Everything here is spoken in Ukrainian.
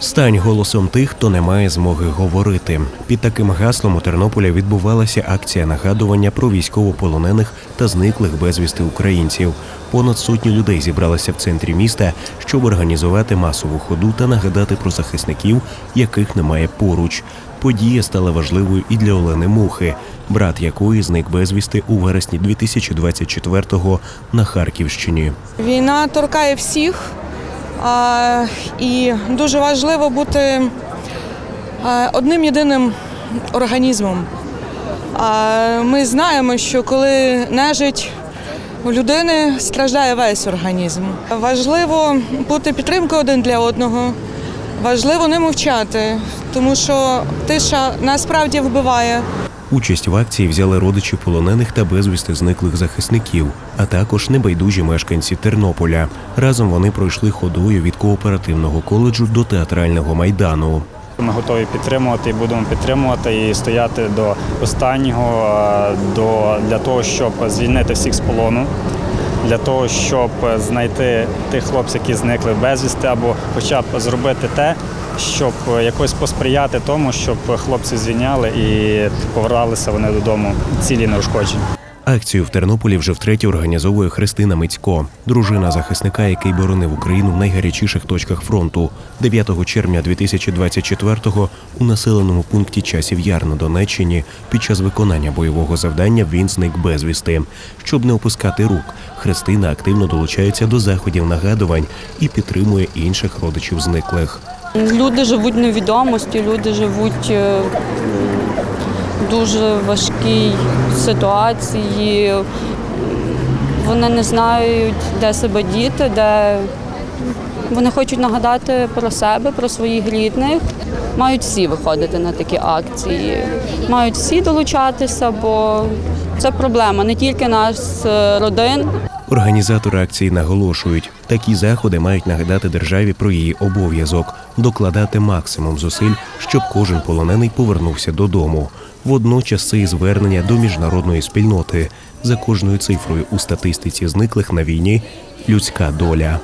Стань голосом тих, хто не має змоги говорити. Під таким гаслом у Тернополі відбувалася акція нагадування про військовополонених та зниклих безвісти українців. Понад сотні людей зібралися в центрі міста, щоб організувати масову ходу та нагадати про захисників, яких немає поруч. Подія стала важливою і для Олени Мухи, брат якої зник безвісти у вересні 2024-го на Харківщині. Війна торкає всіх, і дуже важливо бути одним єдиним організмом. Ми знаємо, що коли нежить у людини страждає весь організм. Важливо бути підтримкою один для одного, важливо не мовчати, тому що тиша насправді вбиває. Участь в акції взяли родичі полонених та безвісти зниклих захисників, а також небайдужі мешканці Тернополя. Разом вони пройшли ходою від кооперативного коледжу до театрального майдану. Ми готові підтримувати і будемо підтримувати і стояти до останнього до, для того, щоб звільнити всіх з полону, для того, щоб знайти тих хлопців, які зникли безвісти, або хоча б зробити те, щоб якось посприяти тому, щоб хлопці звільняли і поверталися вони додому цілі неушкоджені. Акцію в Тернополі вже втретє організовує Христина Мицько, дружина захисника, який боронив Україну в найгарячіших точках фронту. 9 червня 2024-го у населеному пункті Часів Яр на Донеччині під час виконання бойового завдання він зник безвісти. Щоб не опускати рук, Христина активно долучається до заходів нагадувань і підтримує інших родичів зниклих. Люди живуть невідомості, люди живуть е, дуже важкій ситуації. Вони не знають, де себе діти, де вони хочуть нагадати про себе, про своїх рідних. Мають всі виходити на такі акції, мають всі долучатися, бо це проблема не тільки нас, е, родин, Організатори акції наголошують, такі заходи мають нагадати державі про її обов'язок, докладати максимум зусиль, щоб кожен полонений повернувся додому. Водночас це і звернення до міжнародної спільноти за кожною цифрою у статистиці зниклих на війні людська доля.